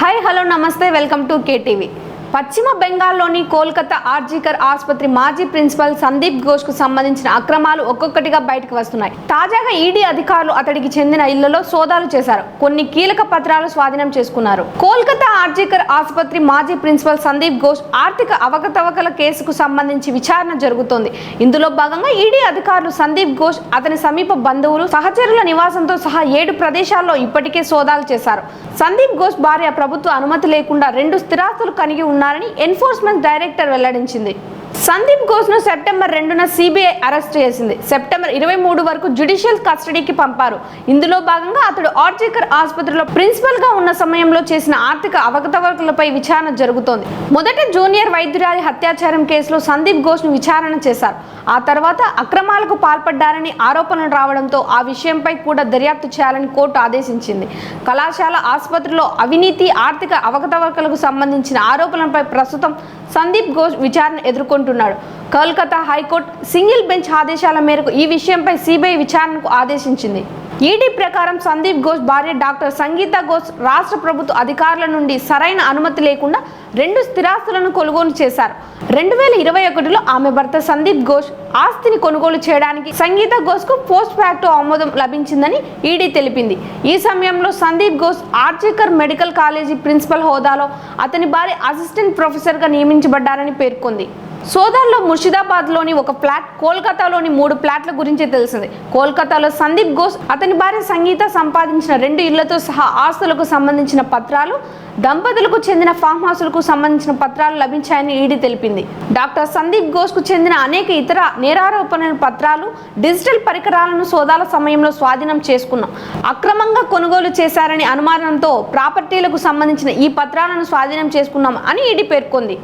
Hi hello నమస్తే welcome to KTV. పశ్చిమ బెంగాల్లోని కోల్కతా ఆర్జీకర్ ఆసుపత్రి మాజీ ప్రిన్సిపల్ సందీప్ ఘోష్కు సంబంధించిన అక్రమాలు ఒక్కొక్కటిగా బయటకు వస్తున్నాయి. తాజాగా ఈడీ అధికారులు అతడికి చెందిన ఇళ్ళలో సోదాలు చేశారు. కొన్ని కీలక పత్రాలు స్వాధీనం చేసుకున్నారు. కోల్కతా ఆర్జీకర్ ఆసుపత్రి మాజీ ప్రిన్సిపల్ సందీప్ ఘోష్ ఆర్థిక అవకతవకల కేసుకు సంబంధించి విచారణ జరుగుతోంది. ఇందులో భాగంగా ఈడీ అధికారులు సందీప్ ఘోష్ అతని సమీప బంధువులు సహచరుల నివాసంతో సహా ఏడు ప్రదేశాల్లో ఇప్పటికే సోదాలు చేశారు. సందీప్ ఘోష్ భార్య ప్రభుత్వ అనుమతి లేకుండా రెండు స్థిరాస్తులు కలిగి ఉన్న ఉన్నారని ఎన్ఫోర్స్మెంట్ డైరెక్టర్ వెల్లడించింది. సందీప్ ఘోష్ను సెప్టెంబర్ రెండున సిబిఐ అరెస్ట్ చేసింది. సెప్టెంబర్ ఇరవై మూడు వరకు జ్యుడిషియల్ కస్టడీకి పంపారు. ఇందులో భాగంగా అతడు ఆర్జికర్ ఆసుపత్రిలో ప్రిన్సిపల్గా ఉన్న సమయంలో చేసిన ఆర్థిక అవకతవకలపై విచారణ జరుగుతోంది. మొదట జూనియర్ వైద్యురాలి హత్యాచారం కేసులో సందీప్ ఘోష్ను విచారణ చేశారు. ఆ తర్వాత అక్రమాలకు పాల్పడ్డారని ఆరోపణలు రావడంతో ఆ విషయంపై కూడా దర్యాప్తు చేయాలని కోర్టు ఆదేశించింది. కళాశాల ఆసుపత్రిలో అవినీతి ఆర్థిక అవకతవకలకు సంబంధించిన ఆరోపణలపై ప్రస్తుతం సందీప్ ఘోష్ విచారణ పేర్కొంటున్నాడు. Kolkata high court single bench ఆదేశాల మేరకు ఈ విషయంపై సిబిఐ విచారణకు ఆదేశించింది. ఈడీ ప్రకారం సందీప్ ఘోష్ భార్య డాక్టర్ సంగీత ఘోష్ రాష్ట్ర ప్రభుత్వ అధికారుల నుండి సరైన అనుమతి లేకుండా రెండు స్థిరాస్తులను కొనుగోలు చేశారు. రెండు వేల ఇరవై ఒకటిలో ఆమె భర్త సందీప్ ఘోష్ ఆస్తిని కొనుగోలు చేయడానికి సంగీత ఘోష్కు పోస్ట్ ఫ్యాక్టో ఆమోదం లభించిందని ఈడీ తెలిపింది. ఈ సమయంలో Sandeep Ghosh RG Kar medical college principal హోదాలో అతని భార్య అసిస్టెంట్ ప్రొఫెసర్గా నియమించబడ్డారని పేర్కొంది. సోదాల్లో ముర్షిదాబాద్లోని ఒక ఫ్లాట్ కోల్కతాలోని మూడు ఫ్లాట్ల గురించి తెలిసింది. కోల్కతాలో సందీప్ ఘోష్ అతని భార్య సంగీత సంపాదించిన రెండు ఇళ్ళతో సహా ఆస్తులకు సంబంధించిన పత్రాలు దంపతులకు చెందిన ఫామ్ హౌస్లకు సంబంధించిన పత్రాలు లభించాయని ఈడీ తెలిపింది. డాక్టర్ సందీప్ ఘోష్కు చెందిన అనేక ఇతర నేరారోపణల పత్రాలు డిజిటల్ పరికరాలను సోదాల సమయంలో స్వాధీనం చేసుకున్నాం. అక్రమంగా కొనుగోలు చేశారని అనుమానంతో ప్రాపర్టీలకు సంబంధించిన ఈ పత్రాలను స్వాధీనం చేసుకున్నాం అని ఈడీ పేర్కొంది.